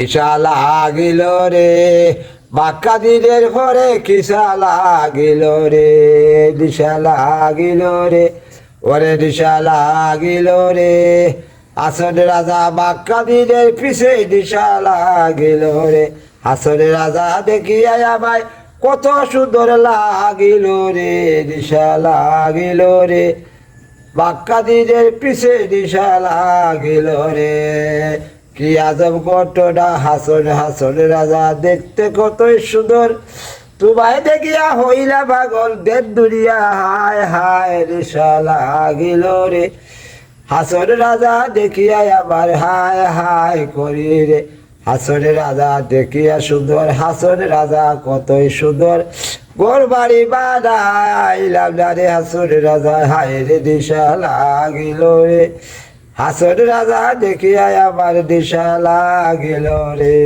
দিশা লাগিল রে? বাক্কা দিনের পরে কিসা লাগিল রে? দিশা লাগিল রে। ওরে দিশা লাগিল রে। আসন রাজা বাক্কা দিনের পিছে দিশা লাগিল রে। আসন রাজা দেখিয়া আমায় কত সুন্দর লাগিল রে। দিশা লাগিল রে। বাক্কা দিনের পিছে দিশা লাগিল রে। কি আজব ঘটনা, হাসন হাসন রাজা দেখতে কতই সুন্দর। তোমায় দেখিয়া হইলা পাগল, দেব দুনিয়া, হায় হায় দিশা লাগিল রে। হাসন রাজা দেখিয়া আবার হায় হায় করি রে। হাসন রাজা দেখিয়া সুন্দর, হাসন রাজা কতই সুন্দর। গোর বাড়ি বাদাইলাম না রে হাসন রাজা, হায় রে দিশা লাগিল রে। হাসন রাজা দেখিয়া আমার দিশা লাগিল রে।